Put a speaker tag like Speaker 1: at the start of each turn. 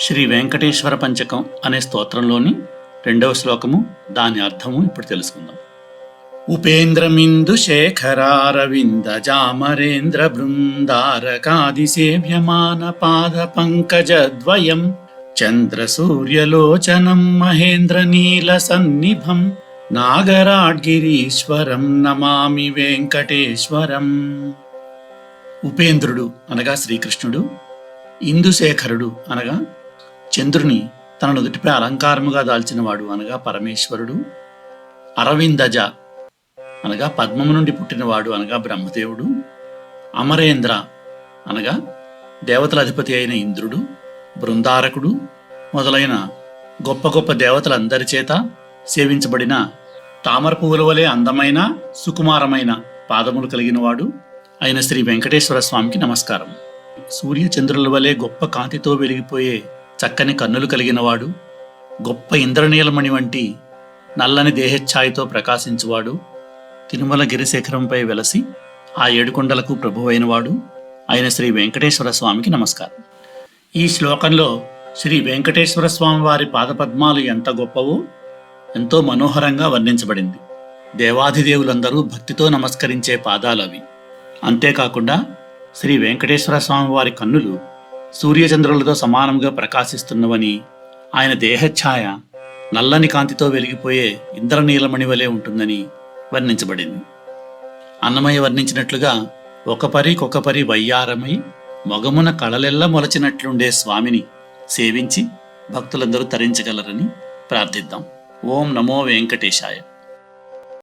Speaker 1: శ్రీ వెంకటేశ్వర పంచకం అనే స్తోత్రంలోని రెండవ శ్లోకము దాని అర్థము ఇప్పుడు తెలుసుకుందాం. ఉపేంద్రమిందు శేఖరారవింద జామరేంద్ర బృందారకాది సేవ్యమాన పాద పంకజద్వయం చంద్ర సూర్యలోచనం మహేంద్ర నీల సన్నిభం నాగరాడ్గిరీశ్వరం నమామి వెంకటేశ్వరం. ఉపేంద్రుడు అనగా శ్రీకృష్ణుడు ఇందుశేఖరుడు అనగా చంద్రుని తన నుదుటిపై అలంకారముగా దాల్చినవాడు అనగా పరమేశ్వరుడు. అరవిందజ అనగా పద్మము నుండి పుట్టినవాడు అనగా బ్రహ్మదేవుడు. అమరేంద్ర అనగా దేవతల అధిపతి అయిన ఇంద్రుడు. బృందారకుడు మొదలైన గొప్ప గొప్ప దేవతలందరి చేత సేవించబడిన తామర పువ్వుల వలె అందమైన సుకుమారమైన పాదములు కలిగినవాడు అయిన శ్రీ వెంకటేశ్వర స్వామికి నమస్కారం. సూర్య చంద్రుల వలె గొప్ప కాంతితో వెలిగిపోయే చక్కని కన్నులు కలిగినవాడు గొప్ప ఇంద్రనీలమణి వంటి నల్లని దేహఛాయతో ప్రకాశించువాడు తిరుమల గిరిశేఖరంపై వెలసి ఆ ఏడుకొండలకు ప్రభువైనవాడు ఆయన శ్రీ వెంకటేశ్వర స్వామికి నమస్కారం. ఈ శ్లోకంలో శ్రీ వెంకటేశ్వర స్వామి వారి పాదపద్మాలు ఎంత గొప్పవో ఎంతో మనోహరంగా వర్ణించబడింది. దేవాధిదేవులందరూ భక్తితో నమస్కరించే పాదాలు అవి అంతేకాకుండా శ్రీ వెంకటేశ్వర స్వామి వారి కన్నులు సూర్యచంద్రులతో సమానంగా ప్రకాశిస్తున్నవని ఆయన దేహఛాయ నల్లని కాంతితో వెలిగిపోయే ఇంద్రనీలమణి వలె ఉంటుందని వర్ణించబడింది. అన్నమయ్య వర్ణించినట్లుగా ఒక పరి పరి వయ్యారమై మొగమున కళలెల్ల మొలచినట్లుండే స్వామిని సేవించి భక్తులందరూ తరించగలరని ప్రార్థిద్దాం. ఓం నమో వెంకటేశాయ.